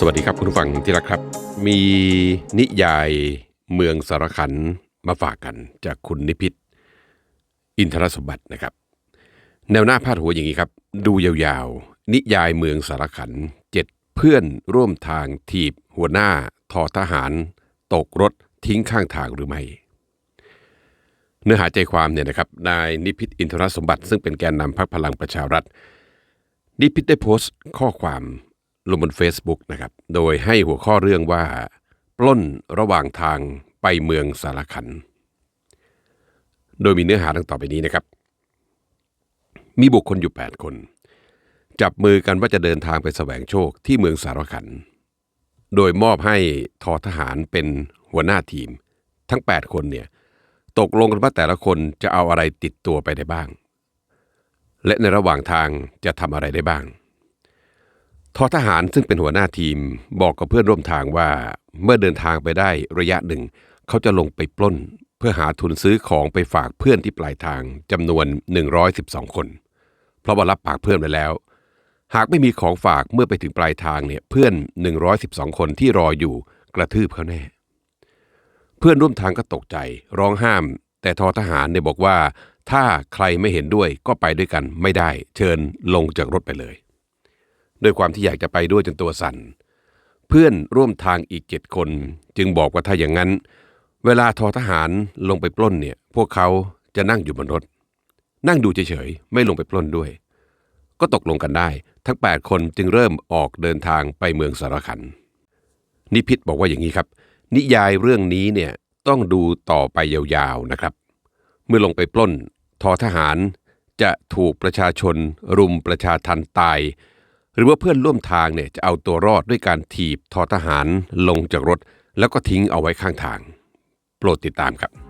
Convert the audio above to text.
สวัสดีครับคุณผู้ฟังที่รักครับ มีนิยายเมืองสารขันมาฝากกันจากคุณนิพิษอินทรสมบัตินะครับ แนวหน้าพาดหัวอย่างนี้ครับ ดูยาวๆ นิยายเมืองสารขันเจ็ดเพื่อนร่วมทางทีบ หัวหน้า ทอทหาร ตกรถทิ้งข้างทางหรือไม่ เนื้อหาใจความเนี่ยนะครับนายนิพิษอินทรสมบัติ ซึ่งเป็นแกนนำพรรคพลังประชารัฐนิพิษได้โพสต์ข้อความ ลงบน Facebook นะครับ โดยให้หัวข้อเรื่องว่า ปล้นระหว่างทางไปเมืองสารขัน โดยมีเนื้อหาดังต่อไปนี้นะครับ มีบุคคลอยู่ 8 คน จับมือกันว่าจะเดินทางไปแสวงโชคที่เมืองสารขัน โดยมอบให้ทอทหารเป็นหัวหน้าทีม ทั้ง 8 คนเนี่ยตกลงกันว่าแต่ละคนจะเอาอะไรติดตัวไปได้บ้าง และในระหว่างทางจะทำอะไรได้บ้าง ทอทหารซึ่งเป็นหัวหน้าทีมบอกกับเพื่อนร่วมทางว่า เมื่อเดินทางไปได้ระยะหนึ่ง เขาจะลงไปปล้น เพื่อหาทุนซื้อของไปฝากเพื่อนที่ปลายทางจำนวน 112 คน เพราะว่ารับปากเพื่อนไว้แล้ว หากไม่มีของฝากเมื่อไปถึงปลายทางเนี่ยเพื่อน 112 คนที่รออยู่กระทืบเขาแน่ เพื่อนร่วมทางก็ตกใจร้องห้าม แต่ทอทหารเนี่ยบอกว่า ถ้าใครไม่เห็นด้วยก็ไปด้วยกันไม่ได้ เชิญลงจากรถไปเลย ด้วยความที่อยากจะไปด้วยจนตัวสั่น เพื่อนร่วมทางอีกเจ็ดคน จึงบอกว่าถ้าอย่างนั้น เวลาทอทหารลงไปปล้นเนี่ย พวกเขาจะนั่งอยู่บนรถ นั่งดูเฉยๆ ไม่ลงไปปล้นด้วย ก็ตกลงกันได้ ทั้ง 8 คนจึงเริ่มออกเดินทางไปเมืองสารขัน นิพิษบอกว่าอย่างนี้ครับ นิยายเรื่องนี้เนี่ยต้องดูต่อไปยาวๆนะครับ เมื่อลงไปปล้นทอทหารจะถูกประชาชนรุมประชาทันตาย หรือว่าเพื่อนร่วมทางเนี่ยจะเอาตัวรอดด้วยการถีบทอทหารลงจากรถ แล้วก็ทิ้งเอาไว้ข้างทาง โปรดติดตามครับ